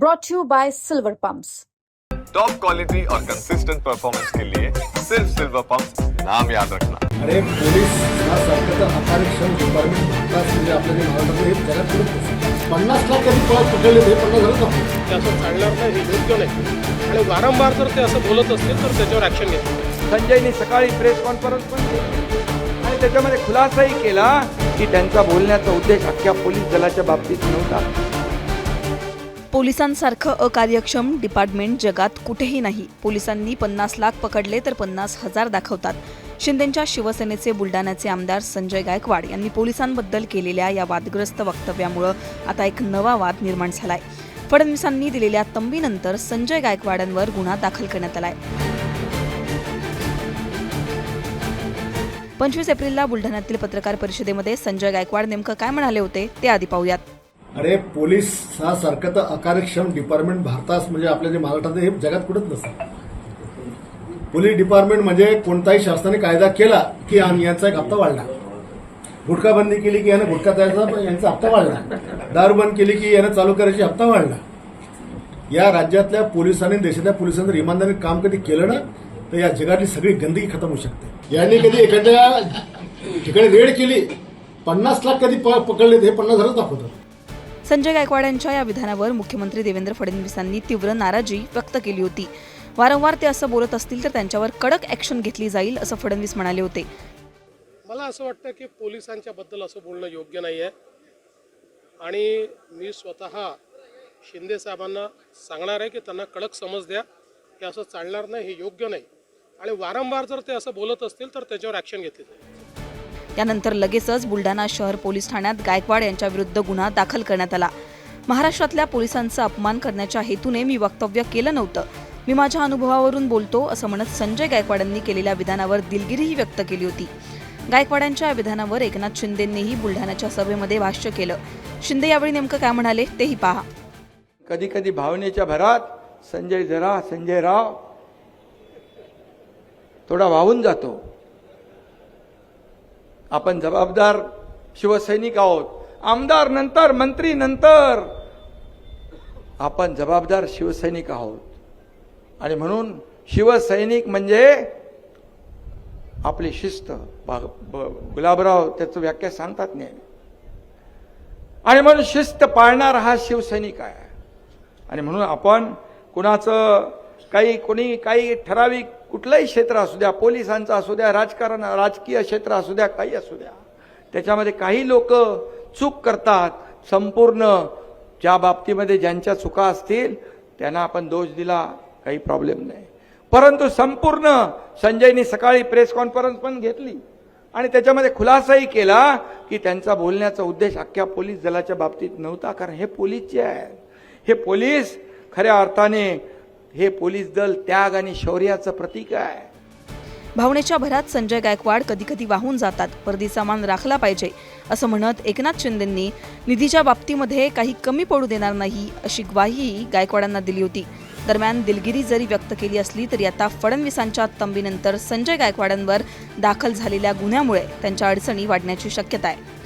brought to you by Silver Pumps. Top quality और consistent performance के लिए सिर्फ सिल्वर पंप नाम याद रखना। अरे पोलीस हा सरकारचा अपारक्षण डिपार्टमेंट भारतात म्हणजे आपल्या जे महाराष्ट्रात हे जगात कुठं नसतं. पन्नास लाख कधी पळत पकडले ते पन्नास झालं का ते असं चालणार नाही हे योग्य नाही. आणि वारंवार जर ते असं बोलत असतील तर त्याच्यावर ॲक्शन घेतली संजयनी सकाळी प्रेस कॉन्फरन्स पण केली. आणि त्याच्यामध्ये खुलासाही केला की त्यांचा बोलण्याचा उद्देश अख्ख्या पोलीस दलाच्या बाबतीत नव्हता. पोलिसांसारखं अकार्यक्षम डिपार्टमेंट जगात कुठेही नाही. पोलिसांनी पन्नास लाख पकडले तर पन्नास हजार दाखवतात. शिंदेच्या शिवसेनेचे बुलढाण्याचे आमदार संजय गायकवाड यांनी पोलिसांबद्दल केलेल्या या वादग्रस्त वक्तव्यामुळं आता एक नवा वाद निर्माण झालाय. फडणवीसांनी दिलेल्या तंबीनंतर संजय गायकवाडांवर गुन्हा दाखल करण्यात आलाय. पंचवीस एप्रिलला बुलढाण्यातील पत्रकार परिषदेमध्ये संजय गायकवाड नेमकं काय म्हणाले होते ते आधी पाहूयात. अरे पोलीस हा तर अकार्यक्षम डिपार्टमेंट भारतास म्हणजे आपल्या जे महाराष्ट्रात हे जगात कुठंच नसतं. पोलीस डिपार्टमेंट म्हणजे कोणताही शासनाने कायदा केला की यांचा एक हप्ता वाढला गुटखा बंदी केली की यानं गुटखा तयारचा यांचा हप्ता वाढला दारू बंद केली की यानं चालू करायची हप्ता वाढला या राज्यातल्या पोलिसांनी देशातल्या पोलिसांनी जर इमानदारीने काम कधी केलं ना तर या जगातली सगळी गंदगी खतम होऊ शकते. यांनी कधी एखाद्या ठिकाणी रेड केली पन्नास लाख कधी प- पकडले हे पन्नास हजारच दाखवतात. संजय गायकवाड यांच्या या विधानावर मुख्यमंत्री देवेंद्र फडणवीसांनी तीव्र नाराजी व्यक्त केली होती. वारंवार ते असं बोलत असतील तर त्यांच्यावर कडक ॲक्शन घेतली जाईल असं फडणवीस म्हणाले होते. मला असं वाटतं की पोलिसांच्या बद्दल असं बोलणं योग्य नाही आहे आणि मी स्वतः शिंदे साहेबांना सांगणार आहे की त्यांना कडक समज द्या की असं चालणार नाही हे योग्य नाही. आणि वारंवार जर ते असं बोलत असतील तर त्याच्यावर ॲक्शन घेतली जाईल. त्यानंतर लगेचच बुलढाणा शहर पोलीस ठाण्यात गायकवाड यांच्या विरुद्ध गुन्हा दाखल करण्यात आला. महाराष्ट्रातल्या पोलिसांचा अपमान करण्याच्या हेतूने मी वक्तव्य केलं नव्हतं. मी माझ्या अनुभवावरून बोलतो असं म्हणत संजय गायकवाडांनी केलेल्या विधानावर दिलगिरीही व्यक्त केली होती. गायकवाडांच्या या विधानावर एकनाथ शिंदेंनीही बुलढाण्याच्या सभेमध्ये भाष्य केलं. शिंदे यावेळी नेमकं काय म्हणाले तेही पहा. कधी कधी भावनेच्या भरात संजय जरा संजय राव थोडा वाहून जातो. आपण जबाबदार शिवसैनिक आहोत. आमदार नंतर मंत्री नंतर आपण जबाबदार शिवसैनिक आहोत. आणि म्हणून शिवसैनिक म्हणजे आपली शिस्त. गुलाबराव त्याचं व्याख्या सांगतात नेहमी. आणि म्हणून शिस्त पाळणारा हा शिवसैनिक आहे. आणि म्हणून आपण कुणाचं काही कोणी काही ठराविक कुठलंही क्षेत्र असू द्या पोलिसांचं असू द्या राजकारण राजकीय क्षेत्र असू द्या काही असू द्या. त्याच्यामध्ये काही लोक चूक करतात. संपूर्ण ज्या बाबतीमध्ये ज्यांच्या चुका असतील त्यांना आपण दोष दिला काही प्रॉब्लेम नाही. परंतु संपूर्ण संजयनी सकाळी प्रेस कॉन्फरन्स पण घेतली. आणि त्याच्यामध्ये खुलासाही केला की त्यांचा बोलण्याचा उद्देश अख्ख्या पोलीस दलाच्या बाबतीत नव्हता कारण हे पोलीस जे आहेत. हे पोलीस खऱ्या अर्थाने हे पोलीस दल त्याग आणि शौर्याचं प्रतीक आहे. भावनेच्या भरात संजय गायकवाड कधी कधी वाहून जातात परदीचा मान राखला पाहिजे असं म्हणत एकनाथ शिंदेंनी निधीच्या बाबतीमध्ये काही कमी पडू देणार नाही अशी ग्वाही गायकवाडांना दिली होती. दरम्यान दिलगिरी जरी व्यक्त केली असली तरी आता फडणवीसांच्या तंबीनंतर संजय गायकवाडांवर दाखल झालेल्या गुन्ह्यामुळे त्यांच्या अडचणी वाढण्याची शक्यता आहे.